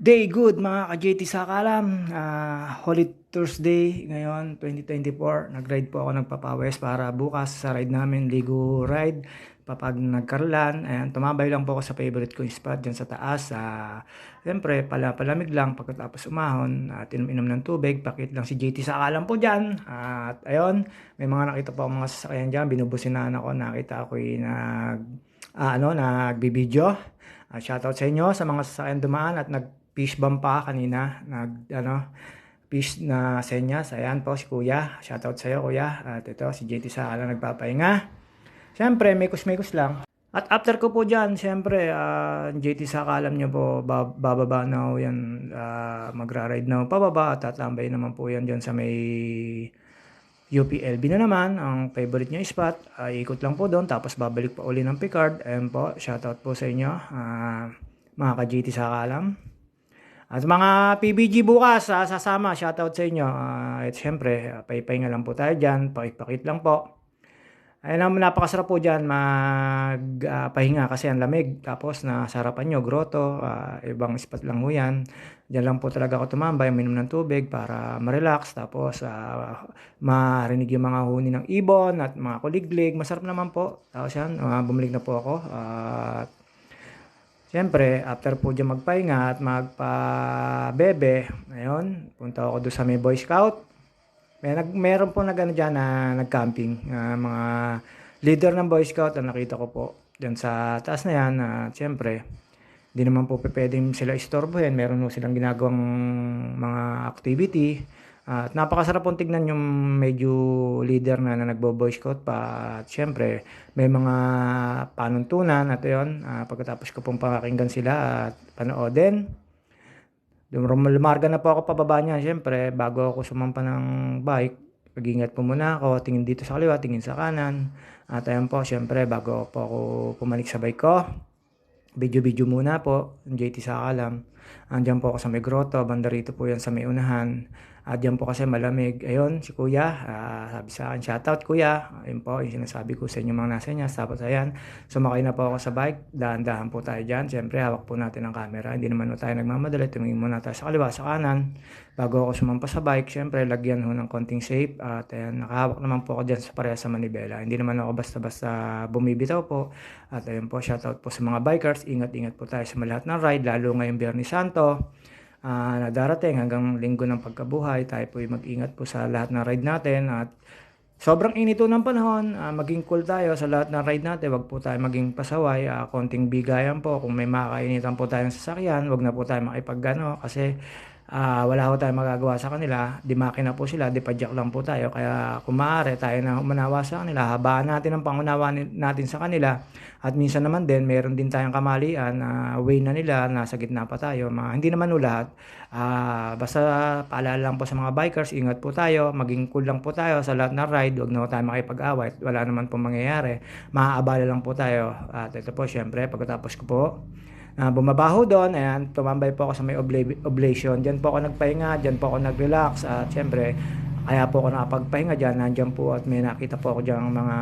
Day good mga ka-JT sa kalam. Ah, Holy Thursday ngayon 2024. Nag-ride po ako nagpapawes para bukas sa ride namin Ligo Ride. Kapag nagkarolan, ayan, tumabay lang po ako sa favorite ko spot dyan sa taas. Ah, Siyempre, pala, palamig lang pagkatapos umahon at inom-inom ng tubig. Pakit lang si JT sa kalam po dyan. At ayun, may mga nakita po akong mga sasakyan dyan. Binubusinan ako. Nakita ako yung nag, ah, ano, nagbibideo. Uh, shoutout sa inyo sa mga sasakyan dumaan at nag fish bump pa kanina. Nag, ano, fish na senyas. Ayan po si Kuya. Shoutout sa iyo Kuya. At ito si JT sa ala nagpapahinga. Siyempre, mekos-mekos lang. At after ko po dyan, siyempre, uh, JT sa alam nyo po, bab- bababa na ho yan, uh, magra-ride na pababa at tatambay naman po yan dyan sa may UPLB na naman, ang favorite nyo spot, uh, ikot lang po doon, tapos babalik pa uli ng Picard. Ayan po, shoutout po sa inyo, uh, mga ka-GT sa kalam. At mga PBG bukas, uh, sasama, shoutout sa inyo. Uh, at syempre, uh, paypahinga lang po tayo dyan, pakipakit lang po. Ayun naman, napakasarap po dyan magpahinga uh, kasi ang lamig. Tapos na sarapan nyo, grotto, uh, ibang spot lang ho yan. Diyan lang po talaga ako tumambay, minom ng tubig para ma-relax. Tapos uh, marinig yung mga huni ng ibon at mga kuliglig. Masarap naman po. Tapos yan, uh, bumalik na po ako. Uh, Siyempre, after po dyan magpahinga at magpa-bebe, ayun, punta ako doon sa may Boy Scout. May nag, meron po nag ano dyan na nag-camping. Uh, mga leader ng Boy Scout na nakita ko po dyan sa taas na yan. Uh, Siyempre, hindi naman po pwedeng sila istorbohin. Meron po silang ginagawang mga activity. At napakasarap pong tignan yung medyo leader na, na nagbo-boy scout pa. At syempre, may mga panuntunan at yun. Uh, pagkatapos ko pong pakinggan sila at panoodin. Lumarga na po ako pababa niya. Syempre, bago ako sumampa ng bike, pag-ingat po muna ako. Tingin dito sa kaliwa, tingin sa kanan. At ayun po, syempre, bago po ako pumalik sa bike ko, video-video muna po, JT sa kalam. Andiyan po ako sa may grotto, banda rito po yan sa may unahan. At po kasi malamig. Ayun, si kuya, uh, sabi sa akin, shoutout kuya. Ayun po, yung sinasabi ko sa inyo mga nasa niya. Tapos ayan, sumakay na po ako sa bike. Dahan-dahan po tayo dyan. Siyempre, hawak po natin ang camera. Hindi naman po tayo nagmamadali. Tumingin muna tayo sa kaliwa, sa kanan. Bago ako sumampa sa bike, siyempre, lagyan ho ng konting shape. At ayan, nakahawak naman po ako dyan sa pareha sa manibela. Hindi naman ako basta-basta bumibitaw po. At ayun po, shoutout po sa mga bikers. Ingat-ingat po tayo sa lahat ng ride, lalo ngayong Biyernes Santo uh, na darating hanggang linggo ng pagkabuhay. Tayo po mag-ingat po sa lahat ng ride natin at sobrang inito ng panahon. Uh, maging cool tayo sa lahat ng ride natin. Huwag po tayo maging pasaway. Uh, konting bigayan po. Kung may makakainitan po tayo ng sasakyan, huwag na po tayo makipagano kasi uh, wala ho tayong magagawa sa kanila. Di makina po sila, di padyak lang po tayo. Kaya kung maaari tayo na umanawa sa kanila, habaan natin ang pangunawa natin sa kanila. At minsan naman din, meron din tayong kamalian na uh, way na nila, nasa gitna pa tayo. Mga, hindi naman lahat. Uh, basta paalala lang po sa mga bikers, ingat po tayo, maging cool lang po tayo sa lahat ng ride, huwag na tayo makipag-away. Wala naman po mangyayari. Maaabala lang po tayo. At ito po, syempre, pagkatapos ko po, uh, bumabaho doon, ayan, tumambay po ako sa may obla- oblation. Diyan po ako nagpahinga, diyan po ako nag-relax at syempre, kaya po ako nakapagpahinga diyan, nandiyan po at may nakita po ako diyan mga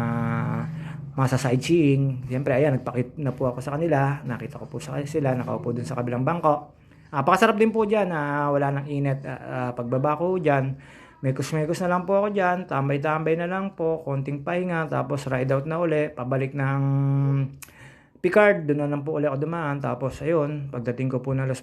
mga sightseeing. Siyempre, ayan, nagpakit na po ako sa kanila. Nakita ko po sa sila, nakaupo dun sa kabilang bangko. Napakasarap din po dyan, uh, wala nang init. Uh, uh, pagbaba ko dyan, mekos-mekos na lang po ako dyan, tambay-tambay na lang po, konting pahinga, tapos ride out na uli, pabalik ng Picard, doon na lang po ulit ako dumaan. Tapos ayun, pagdating ko po na Las